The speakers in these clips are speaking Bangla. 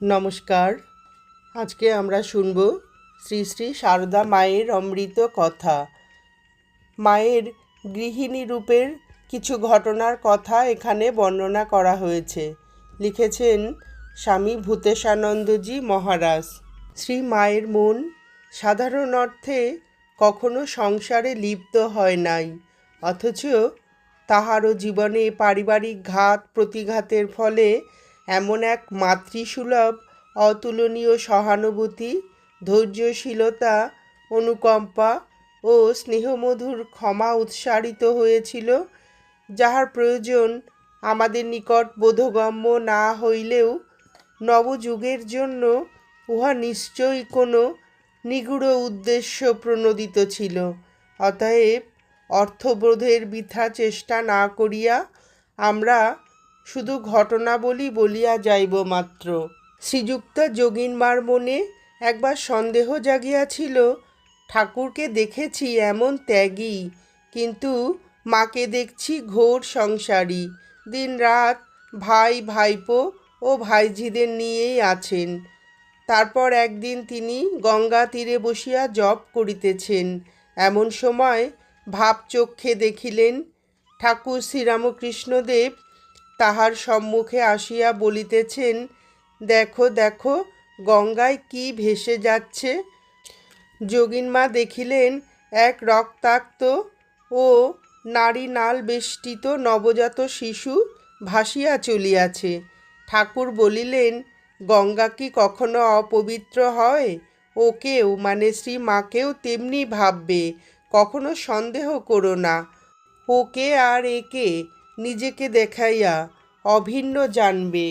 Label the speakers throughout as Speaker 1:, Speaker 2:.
Speaker 1: নমস্কার। আজকে আমরা শুনব শ্রী শ্রী সারদা মায়ের অমৃত কথা। মায়ের গৃহিণী রূপের কিছু ঘটনার কথা এখানে বর্ণনা করা হয়েছে। লিখেছেন স্বামী ভূতেশানন্দজি মহারাজ। শ্রী মায়ের মন সাধারণ অর্থে কখনো সংসারে লিপ্ত হয় নাই, অথচ তাহারও জীবনে পারিবারিক ঘাত প্রতিঘাতের ফলে এমন এক মাতৃসুলভ, অতুলনীয় সহানুভূতি, ধৈর্যশীলতা, অনুকম্পা ও স্নেহমধুর ক্ষমা উৎসারিত হয়েছিল, যাহার প্রয়োজন আমাদের নিকট বোধগম্য না হইলেও নবযুগের জন্য উহা নিশ্চয়ই কোনো নিগূঢ় উদ্দেশ্য প্রণোদিত ছিল। অতএব অর্থবোধের বৃথা চেষ্টা না করিয়া আমরা শুধু ঘটনাবলী বলিয়া যাইব মাত্র। শ্রীযুক্ত যোগিনমার মনে একবার সন্দেহ জাগিয়াছিল, ঠাকুরকে দেখেছি এমন ত্যাগী, কিন্তু মাকে দেখছি ঘোর সংসারী। দিন রাত ভাই, ভাইপো ও ভাইঝিদের নিয়েই আছেন। তারপর একদিন তিনি গঙ্গা তীরে বসিয়া জপ করিতেছেন। এমন সময় ভাবচক্ষে দেখিলেন, ঠাকুর শ্রীরামকৃষ্ণদেব তাহার সম্মুখে আসিয়া বলিতেছেন, দেখো দেখো, গঙ্গায় কি ভেসে যাচ্ছে? যোগিনমা দেখিলেন, এক রক্তাক্ত ও নারী নাল বেষ্টিত নবজাত শিশু ভাসিয়া চলিয়াছে। ঠাকুর বলিলেন, গঙ্গা কি কখনো অপবিত্র হয়? ওকেও মানে শ্রী মাকেও তেমনি ভাববে, কখনো সন্দেহ করো না। ওকে আর একে নিজেকে দেখাইয়া অভিন্ন জানবে।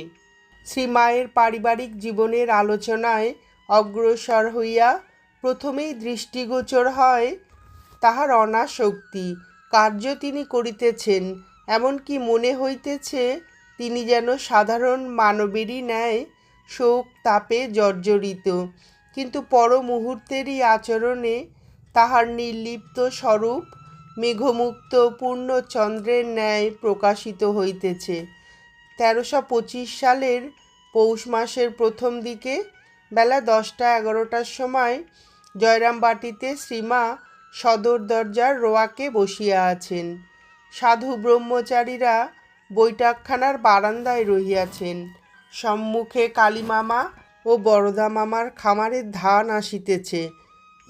Speaker 1: শ্রীমায়ের পারিবারিক জীবনের আলোচনায় অগ্রসর হইয়া প্রথমেই দৃষ্টিগোচর হয় তাহার অনাসক্তি, কার্য তিনি করিতেছেন, এমনকি মনে হইতেছে তিনি যেন সাধারণ মানবেরই ন্যায় শোক তাপে জর্জরিত। কিন্তু পর মুহূর্তেরই আচরণে তাহার নির্লিপ্ত স্বরূপ মেঘমুক্ত পূর্ণ চন্দ্রের ন্যায় প্রকাশিত হইতেছে। তেরোশো পঁচিশ সালের পৌষ মাসের প্রথম দিকে বেলা দশটা এগারোটার সময় জয়রামবাটিতে শ্রীমা সদর দরজার রোয়াকে বসিয়া আছেন। সাধু ব্রহ্মচারীরা বৈঠকখানার বারান্দায় রহিয়াছেন। সম্মুখে কালীমামা ও বরদা মামার খামারের ধান আসিতেছে।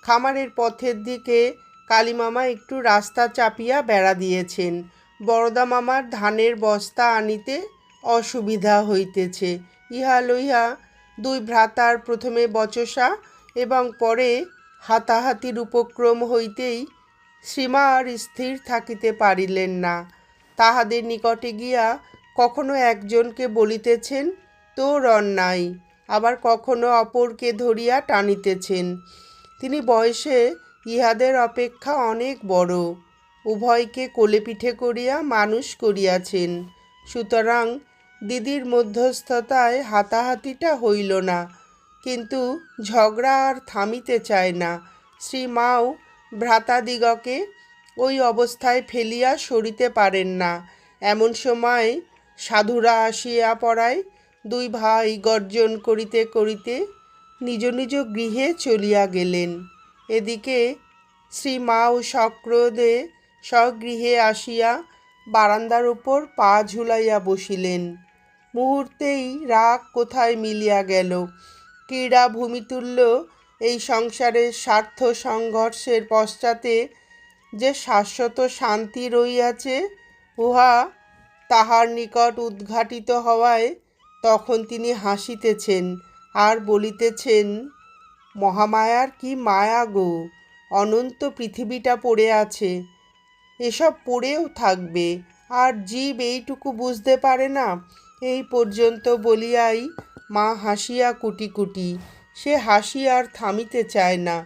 Speaker 1: খামারের পথের দিকে কালীমামা একটু রাস্তা চাপিয়া বেড়া দিয়েছেন। বরদা মামার ধানের বস্তা আনিতে অসুবিধা হইতেছে। ইহা লইয়া দুই ভ্রাতার প্রথমে বচসা এবং পরে হাতাহাতির উপক্রম হইতেই সীমা আর স্থির থাকিতে পারিলেন না। তাহাদের নিকটে গিয়া কখনো একজনকে বলিতেছেন তোর অন্যায় আবার কখনো অপরকে ধরিয়া টানিতেছেন। তিনি বয়সে ইহাদের অপেক্ষা অনেক বড়। উভয়কে কোলে পিঠে করিয়া মানুষ করিয়াছেন। সুতরাং দিদির মধ্যস্থতায় হাতাহাতিটা হইল না। কিন্তু ঝগড়া আর থামিতে চায় না। শ্রী মাও ভ্রাতাদিগকে ওই অবস্থায় ফেলিয়া সরিতে পারেন না। এমন সময় সাধুরা আসিয়া পড়ায়, দুই ভাই গর্জন করিতে করিতে নিজ নিজ গৃহে চলিয়া গেলেন। এদিকে শ্রী ও সক্রোধে স্বগৃহে আসিয়া বারান্দার উপর পা ঝুলাইয়া বসিলেন। মুহূর্তেই রাগ কোথায় মিলিয়া গেল? ক্রীড়া ভূমিতুল্য এই সংসারের স্বার্থ সংঘর্ষের পশ্চাতে যে শাশ্বত শান্তি রইয়াছে উহা তাহার নিকট উদ্ঘাটিত হওয়ায় তখন তিনি হাসিতেছেন আর বলিতেছেন মহামায়ার কি মায়া গো? অনন্ত পৃথিবীটা পড়ে আছে। এসব পড়েও থাকবে, আর জীব এইটুকু বুঝতে পারে না। এই পর্যন্ত বলিয়াই মা হাসিয়া কুটি কুটি সে হাসি আর থামিতে চায় না।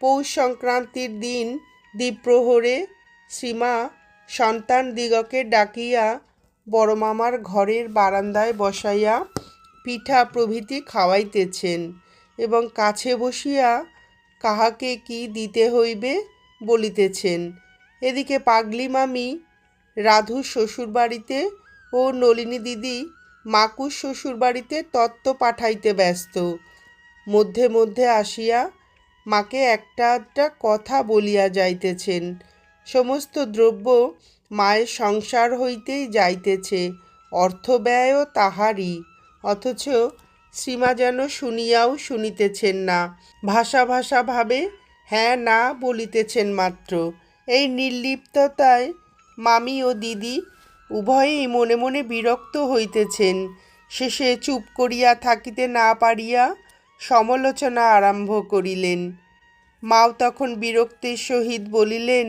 Speaker 1: পৌষ সংক্রান্তির দিন দ্বীপ্রহরে শ্রীমা সন্তান দিগকে ডাকিয়া বড়মামার ঘরের বারান্দায় বসাইয়া পিঠা প্রভৃতি খাওয়াইতেছেন। এবং কাছে বসিয়া কাহাকে কি দিতে হইবে বলিতেছেন। এদিকে পাগলি মামি রাধু শ্বশুরবাড়িতে ও নলিনী দিদি মাকুর শ্বশুরবাড়িতে তত্ত্ব পাঠাইতে ব্যস্ত। মধ্যে মধ্যে আসিয়া মাকে একটা একটা কথা বলিয়া যাইতেছেন। সমস্ত দ্রব্য মায়ের সংসার হইতেই যাইতেছে অর্থ ব্যয়ও তাহারই। অথচ শ্রীমা যেন শুনিয়াও শুনিতেছেন না। ভাষা ভাষা ভাবে হ্যাঁ না বলিতেছেন মাত্র। এই নির্লিপ্ততায় মামি ও দিদি উভয়েই মনে মনে বিরক্ত হইতেছেন। শেষে চুপ করিয়া থাকিতে না পারিয়া সমালোচনা আরম্ভ করিলেন। মাও তখন বিরক্তির সহিত বলিলেন,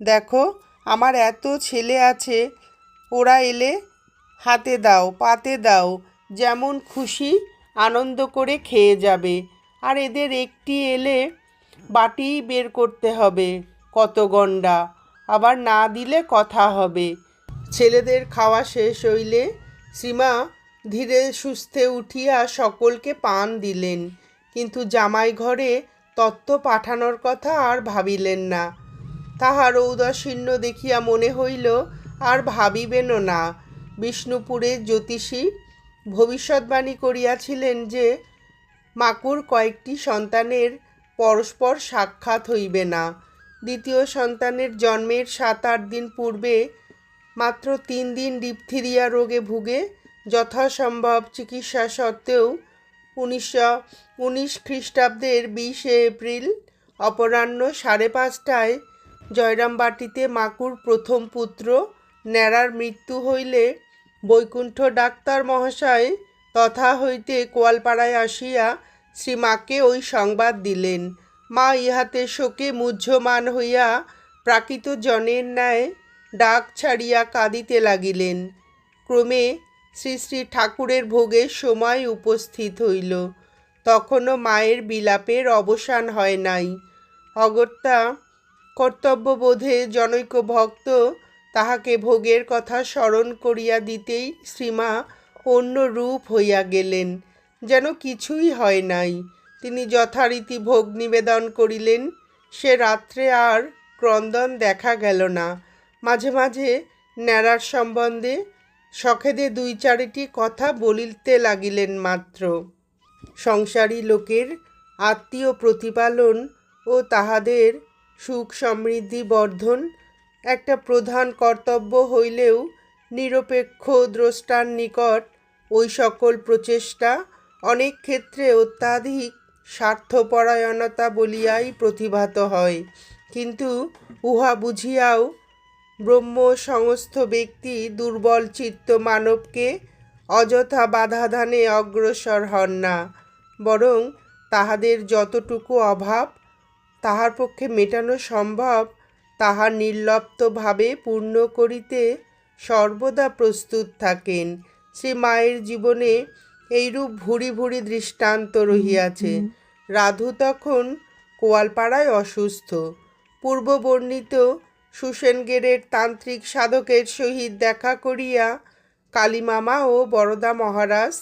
Speaker 1: দেখো, আমার এত ছেলে আছে, ওরা এলে হাতে দাও, পাতে দাও যেমন খুশি আনন্দ করে খেয়ে যাবে। আর এদের একটি এলে বাটি বের করতে হবে, কত গন্ডা আবার না দিলে কথা হবে। ছেলেদের খাওয়া শেষ হইলে সীমা ধীরে সুস্থে উঠিয়া সকলকে পান দিলেন। কিন্তু জামাই ঘরে তত্ত্ব পাঠানোর কথা আর ভাবিলেন না। তাহার ঔদাসীন্য দেখিয়া মনে হইল, আর ভাবিবেনও না। বিষ্ণুপুরের জ্যোতিষী ভবিষ্যৎবাণী করিয়াছিলেন যে, মাকুর কয়েকটি সন্তানের পরস্পর সাক্ষাৎ হইবে না। দ্বিতীয় সন্তানের জন্মের সাত আট দিন পূর্বে মাত্র তিন দিন ডিপথিরিয়া রোগে ভুগে যথাসম্ভব চিকিৎসা সত্ত্বেও উনিশশো উনিশ খ্রিস্টাব্দের বিশে এপ্রিল অপরাহ্ন সাড়ে পাঁচটায় জয়রামবাটিতে মাকুর প্রথম পুত্র ন্যাড়ার মৃত্যু হইলে বৈকুণ্ঠ ডাক্তার মহাশয় তথা হইতে কোয়ালপাড়ায় আসিয়া শ্রীমাকে ওই সংবাদ দিলেন। মা ইহাতে শোকে মুহ্যমান হইয়া প্রাকৃত জনের ন্যায় ডাক ছাড়িয়া কাঁদিতে লাগিলেন। ক্রমে শ্রী শ্রী ঠাকুরের ভোগের সময় উপস্থিত হইল। তখনও মায়ের বিলাপের অবসান হয় নাই। অগত্যা কর্তব্যবোধে জনৈক ভক্ত তাহাকে ভোগের কথা স্মরণ করিয়া দিতেই শ্রীমা অন্য রূপ হইয়া গেলেন। যেন কিছুই হয় নাই। তিনি যথারীতি ভোগ নিবেদন করিলেন। সে রাত্রে আর ক্রন্দন দেখা গেল না। মাঝে মাঝে ন্যাড়ার সম্বন্ধে সখেদে দুই চারিটি কথা বলিতে লাগিলেন মাত্র। সংসারী লোকের আত্মীয় প্রতিপালন ও তাহাদের সুখ সমৃদ্ধি বর্ধন একটা প্রধান কর্তব্য হইলেও নিরপেক্ষ দ্রষ্টার নিকট ওই সকল প্রচেষ্টা অনেক ক্ষেত্রে অত্যাধিক স্বার্থপরায়ণতা বলিয়াই প্রতিভাত হয়। কিন্তু উহা বুঝিয়াও ব্রহ্ম সমস্ত ব্যক্তি দুর্বল চিত্ত মানবকে অযথা বাধাধানে অগ্রসর হন না, বরং তাহাদের যতটুকু অভাব তাহার পক্ষে মেটানো সম্ভব তাহা নির্লপ্তভাবে পূর্ণ করিতে সর্বদা প্রস্তুত থাকেন। সে মায়ের জীবনে এইরূপ ভুরি ভুরি দৃষ্টান্ত রহিয়াছে। রাধু তখন কোয়ালপাড়ায় অসুস্থ। পূর্ববর্ণিত সুসেনগেরের তান্ত্রিক সাধকের সহিত দেখা করিয়া কালীমামা ও বরদা মহারাজ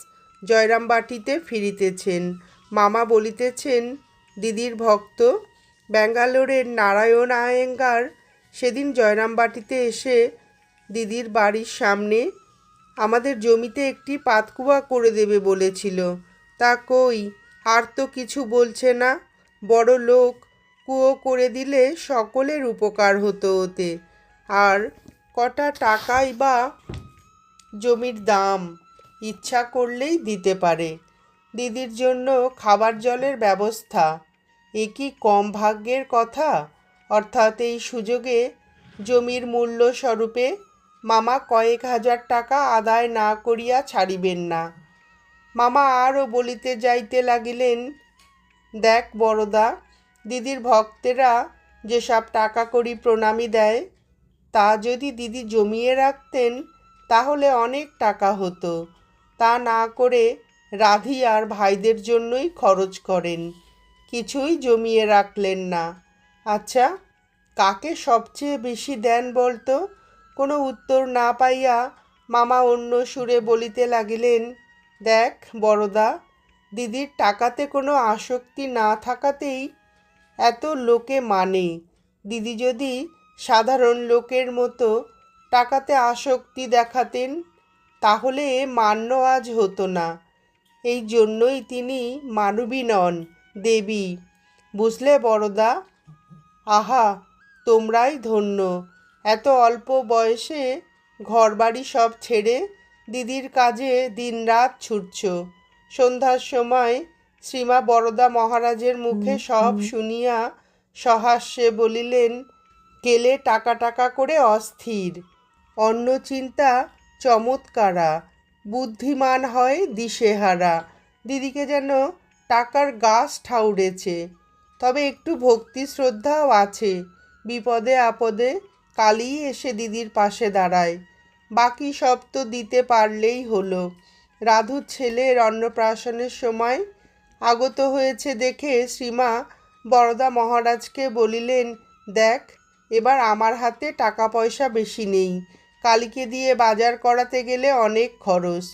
Speaker 1: জয়রামবাটিতে ফিরিতেছেন। মামা বলিতেছেন দিদির ভক্ত ব্যাঙ্গালোরের নারায়ণ আয়েঙ্গার সেদিন জয়রামবাটিতে এসে দিদির বাড়ির সামনে আমাদের জমিতে একটি পাতকুয়া করে দেবে বলেছিল। তা কই, আর তো কিছু বলছে না। বড় লোক কুয়ো করে দিলে সকলের উপকার হতো ওতে। আর কটা টাকাই বা জমির দাম ইচ্ছা করলেই দিতে পারে। দিদির জন্য খাবার জলের ব্যবস্থা এ কি কম ভাগ্যের কথা? অর্থাৎ এই সুযোগে জমির মূল্য স্বরূপে মামা কয়েক হাজার টাকা আদায় না করিয়া ছাড়িবেন না। মামা আরও বলিতে যাইতে লাগিলেন, দেখ বড়দা দিদির ভক্তেরা যেসব টাকা করি প্রণামী দেয়, তা যদি দিদি জমিয়ে রাখতেন, তাহলে অনেক টাকা হতো। তা না করে রাধি আর ভাইদের জন্যই খরচ করেন। কিছুই জমিয়ে রাখলেন না। আচ্ছা কাকে সবচেয়ে বেশি দেন বলতো? কোনো উত্তর না পাইয়া মামা অন্য সুরে বলিতে লাগিলেন, দেখ বড়দা, দিদির টাকাতে কোনো আসক্তি না থাকাতেই এত লোকে মানে। দিদি যদি সাধারণ লোকের মতো টাকাতে আসক্তি দেখাতেন, তাহলে মান্য আজ হতো না। এই জন্যই তিনি মানবী নন। দেবী। বুঝলে বড়দা? আহা তোমরাই ধন্য। এত অল্প বয়সে ঘরবাড়ি সব ছেড়ে দিদির কাজে দিনরাত ছুটছ। সন্ধ্যার সময় শ্রীমা বরদা মহারাজের মুখে সব শুনিয়া সহাস্যে বলিলেন কেলে টাকা টাকা করে অস্থির। অন্য চিন্তা চমৎকারা। বুদ্ধিমান হয় দিশেহারা। দিদিকে যেন টাকার গাছ ঠাউরেছে। তবে একটু ভক্তি শ্রদ্ধাও আছে। বিপদে আপদে কালই এসে দিদির পাশে দাঁড়ায়। বাকি সব তো দিতে পারলেই হলো। রাধুর ছেলের অন্নপ্রাশনের সময় আগত হয়েছে দেখে শ্রীমা বরদা মহারাজকে বলিলেন, দেখ, এবার আমার হাতে টাকা পয়সা বেশি নেই। কালীকে দিয়ে বাজার করাতে গেলে অনেক খরচ।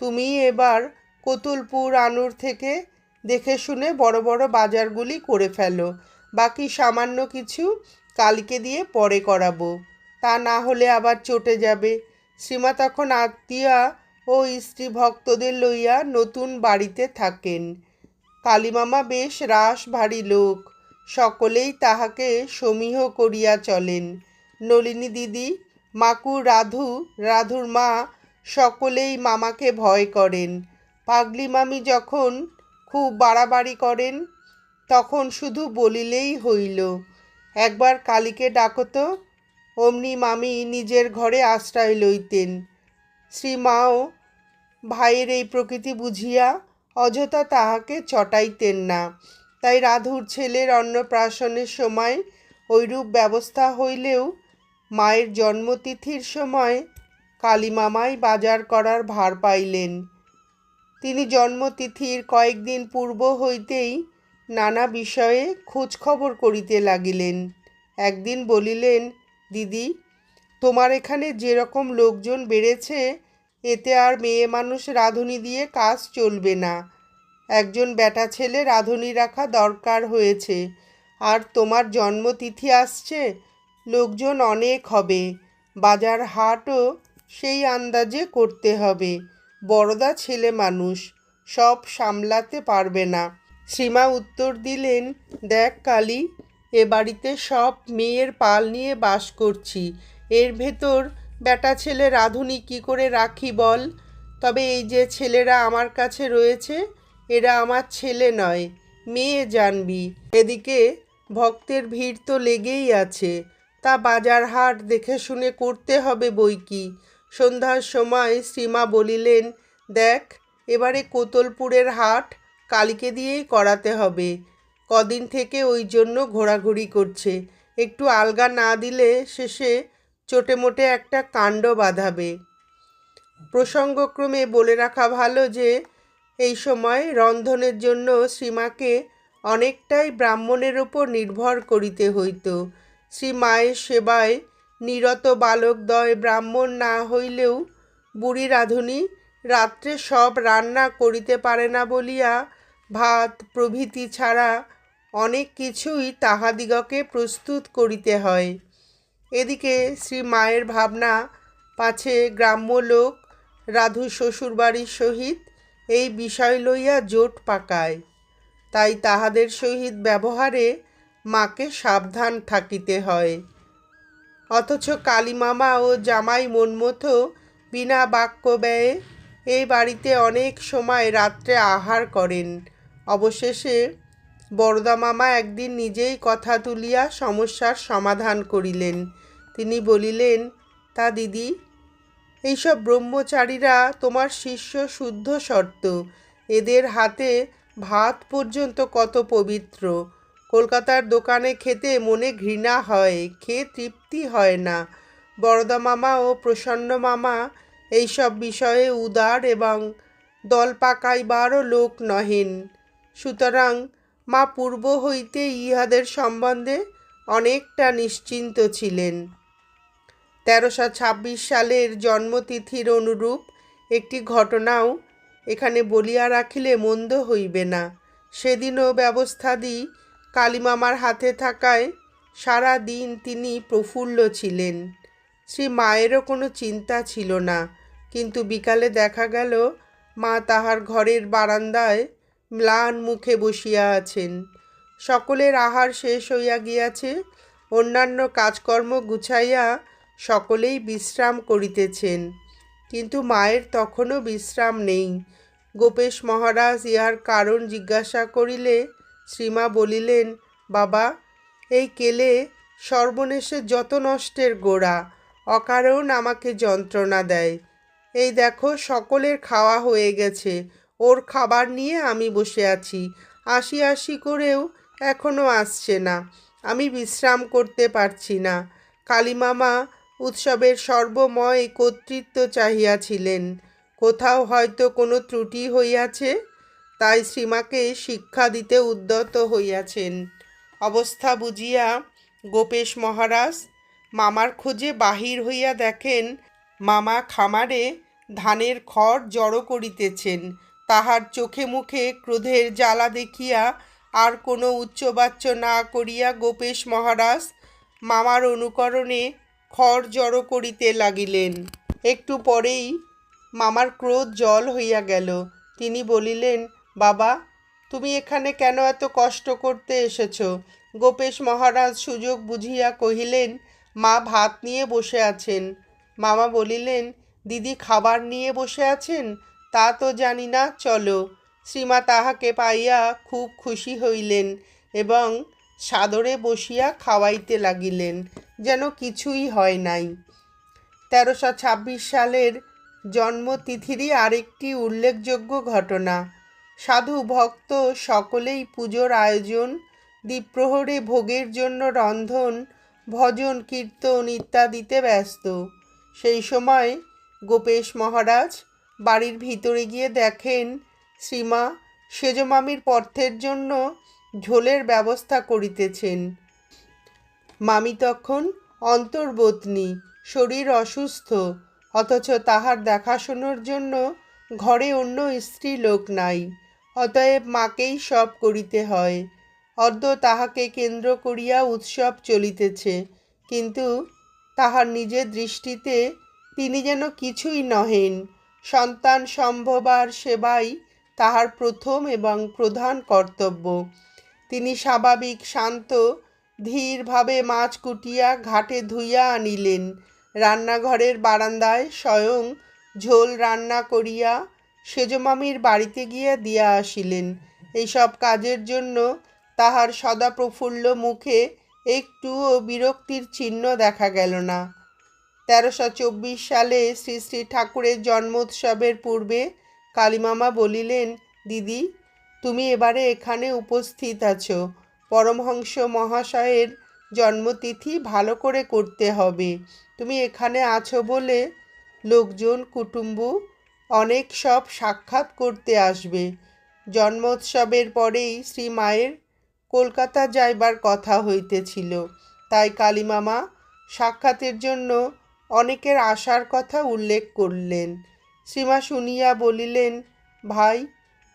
Speaker 1: তুমি এবার কতুলপুর আনুর থেকে দেখে শুনে বড় বড় বাজারগুলি করে ফেলো। বাকি সামান্য কিছু কালীকে দিয়ে পরে করাবো। তা না হলে আবার চটে যাবে। শ্রীমা তখন আত্মীয়া ও স্ত্রী ভক্তদের লইয়া নতুন বাড়িতে থাকেন। কালীমামা বেশ রাস ভারী লোক। সকলেই তাহাকে সমীহ করিয়া চলেন। নলিনী দিদি, মাকু রাধু, রাধুর মা, সকলেই মামাকে ভয় করেন। পাগলি মামি যখন খুব বাড়াবাড়ি করেন, তখন শুধু বলিলেই হইল, একবার কালীকে ডাকতো অমনি মামি নিজের ঘরে আশ্রয় লইতেন। শ্রীমাও ভাইয়ের এই প্রকৃতি বুঝিয়া অযথা তাহাকে চটাইতেন না। তাই রাধুর ছেলের অন্নপ্রাশনের সময় ঐরূপ ব্যবস্থা হইলেও মায়ের জন্মতিথির সময় কালীমামাই বাজার করার ভার পাইলেন। তিনি জন্মতিথির কয়েকদিন পূর্ব হইতেই নানা বিষয়ে খোঁজ খবর করিতে লাগিলেন। একদিন বলিলেন, দিদি, তোমার এখানে যেরকম লোকজন বেড়েছে, এতে আর মেয়ে মানুষ রাঁধুনি দিয়ে কাজ চলবে না। একজন বেটা ছেলে রাঁধুনি রাখা দরকার হয়েছে। আর তোমার জন্মতিথি আসছে, লোকজন অনেক হবে। বাজার হাটও সেই আন্দাজে করতে হবে। বড়দা ছেলে মানুষ, সব সামলাতে পারবে না। সীমা উত্তর দিলেন, দেখ কালী, এ বাড়িতে সব মেয়ের পাল নিয়ে বাস করছি। এর ভেতর বেটা ছেলে রাঁধুনি কী করে রাখি বল? তবে এই যে ছেলেরা আমার কাছে রয়েছে, এরা আমার ছেলে নয়, মেয়ে জানবি। এদিকে ভক্তের ভিড় তো লেগেই আছে। তা বাজার হাট দেখে শুনে করতে হবে বই কি। সন্ধ্যার সময় শ্রীমা বলিলেন, দেখ, এবারে কোতলপুরের হাট কালীকে দিয়েই করাতে হবে। কদিন থেকে ওই জন্য ঘোরাঘুরি করছে। একটু আলগা না দিলে শেষে চোটে মোটে একটা কাণ্ড বাঁধাবে। প্রসঙ্গক্রমে বলে রাখা ভালো যে, এই সময় রন্ধনের জন্য শ্রীমাকে অনেকটাই ব্রাহ্মণের ওপর নির্ভর করিতে হইত। শ্রী মায়ের সেবায় নিরত বালকদ্বয় ব্রাহ্মণ না হইলেও বুড়ি রাঁধুনি রাত্রে সব রান্না করিতে পারে না বলিয়া ভাত, প্রভৃতি ছাড়া অনেক কিছুই তাহাদিগকে প্রস্তুত করিতে হয়। এদিকে শ্রী মায়ের ভাবনা, পাছে গ্রাম্য লোক রাধু শ্বশুরবাড়ির সহিত এই বিষয় লইয়া জোট পাকায়। তাই তাহাদের সহিত ব্যবহারে মাকে সাবধান থাকিতে হয়। অথচ কালীমামা ও জামাই মনমতো বিনা বাক্য ব্যয়ে এই বাড়িতে অনেক সময় রাত্রে আহার করেন। অবশেষে বরদা মামা একদিন নিজেই কথা তুলিয়া সমস্যার সমাধান করিলেন। তিনি বলিলেন, তা দিদি, এইসব ব্রহ্মচারীরা তোমার শিষ্য শুদ্ধ শর্ত। এদের হাতে ভাত পর্যন্ত কত পবিত্র। কলকাতার দোকানে খেতে মনে ঘৃণা হয় খেয়ে তৃপ্তি হয় না। বরদা মামা ও প্রসন্ন মামা এইসব বিষয়ে উদার এবং দল পাকাইবারও লোক নহেন। সুতরাং মা পূর্ব হইতে ইহাদের সম্বন্ধে অনেকটা নিশ্চিন্ত ছিলেন। তেরোশো ছাব্বিশ সালের জন্মতিথির অনুরূপ একটি ঘটনাও এখানে বলিয়া রাখিলে মন্দ হইবে না। সেদিনও ব্যবস্থাদি কালীমামার হাতে থাকায় সারা দিন তিনি প্রফুল্ল ছিলেন। শ্রী মায়েরও কোনো চিন্তা ছিল না, কিন্তু বিকালে দেখা গেল, মা তাহার ঘরের বারান্দায় ম্লান মুখে বসিয়া আছেন। সকলের আহার শেষ হইয়া গিয়াছে, অন্যান্য কাজকর্ম গুছাইয়া সকলেই বিশ্রাম করিতেছেন। কিন্তু মায়ের তখনও বিশ্রাম নেই। গোপেশ মহারাজ ইহার কারণ জিজ্ঞাসা করিলে শ্রীমা বলিলেন, বাবা, এই কেলে সর্বনেশে যত নষ্টের গোড়া, অকারণ আমাকে যন্ত্রণা দেয়। এই দেখো, সকলের খাওয়া হয়ে গেছে। ওর খাবার নিয়ে আমি বসে আছি। আসি আসি করেও এখনও আসছে না। আমি বিশ্রাম করতে পারছি না। কালীমামা উৎসবের সর্বময় কর্তৃত্ব চাহিয়াছিলেন। কোথাও হয়তো কোনো ত্রুটি হইয়াছে? তাই শ্রীমাকে শিক্ষা দিতে উদ্যত হইয়াছেন। অবস্থা বুঝিয়া গোপেশ মহারাজ মামার খোঁজে বাহির হইয়া দেখেন, মামা খামারে ধানের খড় জড়ো করিতেছেন। তাহার চোখে মুখে ক্রোধের জ্বালা দেখিয়া আর কোনো উচ্চবাচ্য না করিয়া গোপেশ মহারাজ মামার অনুকরণে খড় জড়ো করিতে লাগিলেন। একটু পরেই মামার ক্রোধ জল হইয়া গেল। তিনি বলিলেন বাবা, তুমি এখানে কেন এত কষ্ট করতে এসেছ? গোপেশ মহারাজ সুযোগ বুঝিয়া কহিলেন, মা ভাত নিয়ে বসে আছেন। মামা বলিলেন, দিদি খাবার নিয়ে বসে আছেন? তা তো জানি না, চলো। শ্রীমা তাহাকে পাইয়া খুব খুশি হইলেন এবং সাদরে বসিয়া খাওয়াইতে লাগিলেন, যেন কিছুই হয় নাই। তেরোশো ছাব্বিশ সালের জন্মতিথিরই আরেকটি উল্লেখযোগ্য ঘটনা। সাধু ভক্ত সকলেই পুজোর আয়োজন, দ্বীপ্রহরে ভোগের জন্য রন্ধন, ভজন, কীর্তন ইত্যাদিতে ব্যস্ত। সেই সময় গোপেশ মহারাজ বাড়ির ভিতরে গিয়ে দেখেন, শ্রীমা, সেজমামির পথ্যের জন্য ঝোলের ব্যবস্থা করিতেছেন। মামি তখন অন্তর্বতনী, শরীর অসুস্থ, অথচ তাহার দেখাশোনার জন্য ঘরে অন্য স্ত্রী লোক নাই। অতএব মাকেই সব করিতে হয়। অদ্য তাহাকে কেন্দ্র করিয়া উৎসব চলিতেছে, কিন্তু তাহার নিজের দৃষ্টিতে তিনি যেন কিছুই নহেন। সন্তান সম্ভবার সেবাই তাহার প্রথম এবং প্রধান কর্তব্য। তিনি স্বাভাবিক, শান্ত, ধীরভাবে মাছ কুটিয়া, ঘাটে ধুইয়া আনিলেন। রান্নাঘরের বারান্দায় স্বয়ং ঝোল রান্না করিয়া সেজমামির বাড়িতে গিয়া দিয়া আসিলেন। এইসব কাজের জন্য তাহার সদা প্রফুল্ল মুখে একটুও বিরক্তির চিহ্ন দেখা গেল না। তেরোশো চব্বিশ সালে শ্রী শ্রী ঠাকুরের জন্মোৎসবের পূর্বে কালীমামা বলিলেন, দিদি, তুমি এবারে এখানে উপস্থিত আছো। পরমহংস মহাশয়ের জন্মতিথি ভালো করে করতে হবে। তুমি এখানে আছো বলে লোকজন কুটুম্ব অনেক সব সাক্ষাৎ করতে আসবে। জন্মোৎসবের পরেই শ্রী মায়ের কলকাতা যাইবার কথা হইতেছিল। তাই কালীমামা সাক্ষাতের জন্য অনেকের আসার কথা উল্লেখ করলেন। শ্রীমা শুনিয়া বলিলেন, ভাই,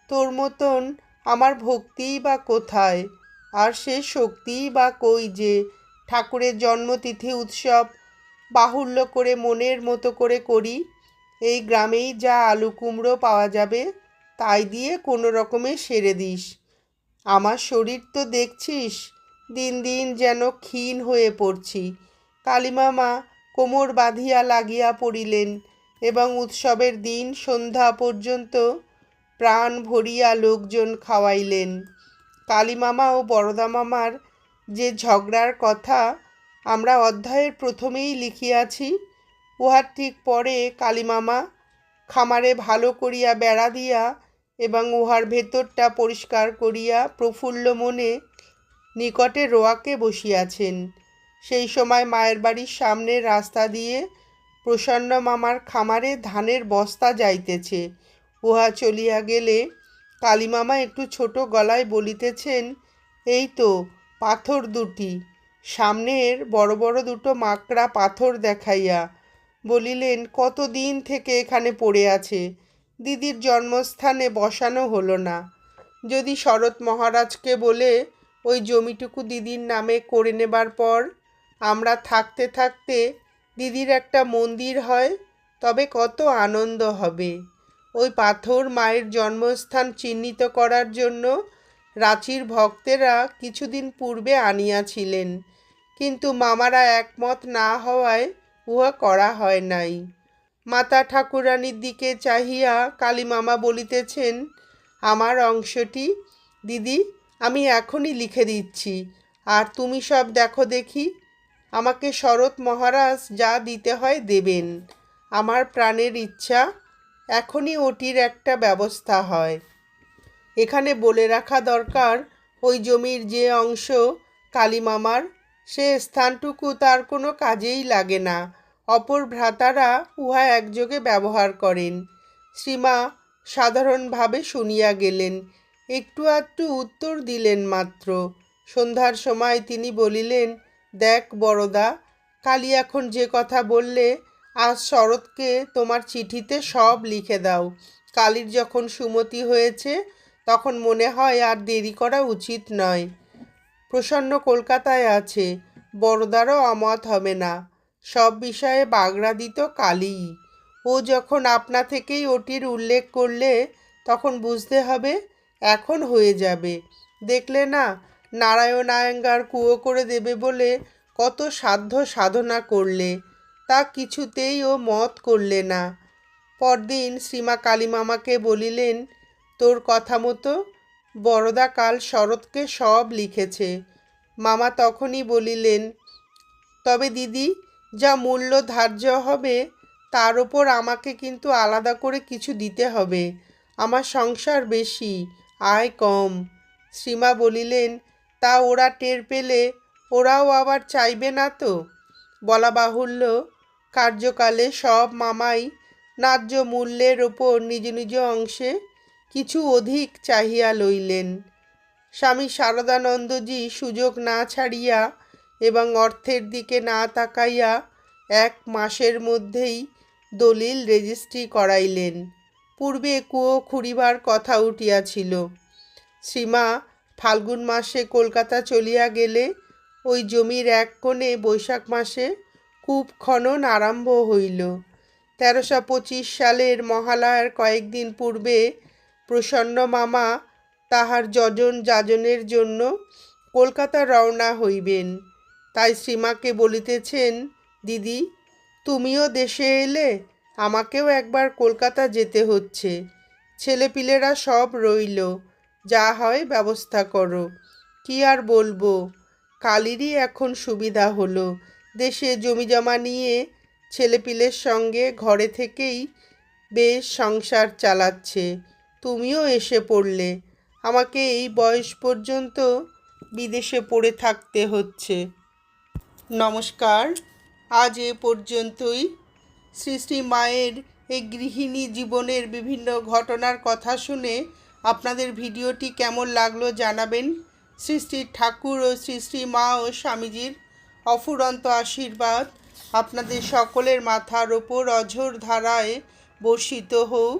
Speaker 1: তোর মতন আমার ভক্তিই বা কোথায়? আর সে শক্তিই বা কই যে? ঠাকুরের জন্মতিথি উৎসব বাহুল্য করে মনের মতো করে করি এই গ্রামেই যা আলু কুমড়ো পাওয়া যাবে, তাই দিয়ে কোনো রকমে সেরে দিস। আমার শরীর তো দেখছিস, দিন দিন যেন ক্ষীণ হয়ে পড়ছি। কালীমামা কোমর বাঁধিয়া লাগিয়া পড়িলেন এবং উৎসবের দিন সন্ধ্যা পর্যন্ত প্রাণ ভরিয়া লোকজন খাওয়াইলেন। কালীমামা ও বরদা মামার যে ঝগড়ার কথা আমরা অধ্যায়ের প্রথমেই লিখিয়াছি উহার ঠিক পরে কালীমামা খামারে ভালো করিয়া বেড়া দিয়া এবং উহার ভেতরটা পরিষ্কার করিয়া প্রফুল্ল মনে নিকটে রোয়াকে বসিয়াছেন। সেই সময় মায়ের বাড়ির সামনের রাস্তা দিয়ে প্রসন্ন মামার খামারে ধানের বস্তা যাইতেছে। উহা চলিয়া গেলে কালীমামা একটু ছোট গলায় বলিতেছেন, এই তো, পাথর দুটি। সামনের বড় বড় দুটো মাকড়া পাথর দেখাইয়া বলিলেন কত দিন থেকে এখানে পড়ে আছে? দিদির জন্মস্থানে বসানো হলো না। যদি শরৎ মহারাজকে বলে, ওই জমিটুকু দিদির নামে করে নেবার পর আমরা থাকতে থাকতে দিদির একটা মন্দির হয়, তবে কত আনন্দ হবে। ওই পাথর মায়ের জন্মস্থান চিহ্নিত করার জন্য রাঁচির ভক্তেরা কিছুদিন পূর্বে আনিয়াছিলেন। কিন্তু মামারা একমত না হওয়ায় উহা করা হয় নাই। মাতা ঠাকুরানীর দিকে চাহিয়া কালী মামা বলিতেছেন, আমার অংশটি, দিদি, আমি এখনই লিখে দিচ্ছি। আর তুমি সব দেখো দেখি, আমাকে শরৎ মহারাজ যা দিতে হয় দেবেন। আমার প্রাণের ইচ্ছা, এখনই ওটির একটা ব্যবস্থা হয়। এখানে বলে রাখা দরকার, ওই জমির যে অংশ কালীমামার সে স্থানটুকু তার কোনো কাজেই লাগে না। অপর ভ্রাতারা উহা একযোগে ব্যবহার করেন। শ্রীমা সাধারণভাবে শুনিয়া গেলেন, একটু আধটু উত্তর দিলেন মাত্র। সন্ধ্যার সময় তিনি বলিলেন, দেখ বড়দা কালি এখন যে কথা বললে, আজ শরৎকে তোমার চিঠিতে সব লিখে দাও। কালীর যখন সুমতি হয়েছে, তখন মনে হয় আর দেরি করা উচিত নয়। প্রসন্ন কলকাতায় আছে। বড়দারও অমত হবে না। সব বিষয়ে বাগড়া দিত কালী। ও যখন আপনা থেকেই ওটির উল্লেখ করলে, তখন বুঝতে হবে এখন হয়ে যাবে। দেখলে না নারায়ণ আয়েঙ্গার কুয়ো করে দেবে বলে কত সাধ্য সাধনা করলে। তা কিছুতেই ও মত করলে না। পরদিন শ্রীমা কালীমামাকে বলিলেন, তোর কথা মতো বড়দা কাল শরৎকে সব লিখেছে। মামা তখনই বলিলেন, তবে দিদি, যা মূল্য ধার্য হবে, তার ওপর আমাকে কিন্তু আলাদা করে কিছু দিতে হবে। আমার সংসার বেশি, আয় কম। শ্রীমা বলিলেন, তা ওরা টের পেলে ওরাও আবার চাইবে না তো? বলা বাহুল্য, কার্যকালে সব মামাই ন্যায্য মূল্যের ওপর নিজ নিজ অংশে কিছু অধিক চাহিয়া লইলেন। স্বামী শারদানন্দজি সুযোগ না ছাড়িয়া এবং অর্থের দিকে না তাকাইয়া এক মাসের মধ্যেই দলিল রেজিস্ট্রি করাইলেন। পূর্বে কুয়ো খুঁড়িবার কথা উঠিয়াছিল। শ্রীমা ফাল্গুন মাসে কলকাতা চলিয়া গেলে ওই জমির এক কোণে বৈশাখ মাসে কূপ খনন আরম্ভ হইল। তেরোশো পঁচিশ সালের মহালয়ার কয়েকদিন পূর্বে প্রসন্ন মামা তাহার যজন যাজনের জন্য কলকাতা রওনা হইবেন। তাই শ্রীমাকে বলিতেছেন, দিদি, তুমিও দেশে এলে আমাকেও একবার কলকাতা যেতে হচ্ছে। ছেলেপিলেরা সব রইল, যা হয় ব্যবস্থা করো। কি আর বলব? কালিরই এখন সুবিধা হলো। দেশে জমি জমা নিয়ে ছেলেপিলের সঙ্গে ঘরে থেকেই বেশ সংসার চালাচ্ছে। তুমিও এসে পড়লে। আমাকে এই বয়স পর্যন্ত বিদেশে পড়ে থাকতে হচ্ছে। নমস্কার। আজ এ পর্যন্তই। শ্রী শ্রী মায়ের এই গৃহিণী জীবনের বিভিন্ন ঘটনার কথা শুনে আপনাদের ভিডিওটি কেমন লাগল জানাবেন। শ্রী শ্রী ঠাকুর ও শ্রী শ্রী মা ও স্বামীজির অফুরন্ত আশীর্বাদ আপনাদের সকলের মাথার ওপর অঝোর ধারায় বর্ষিত হোক।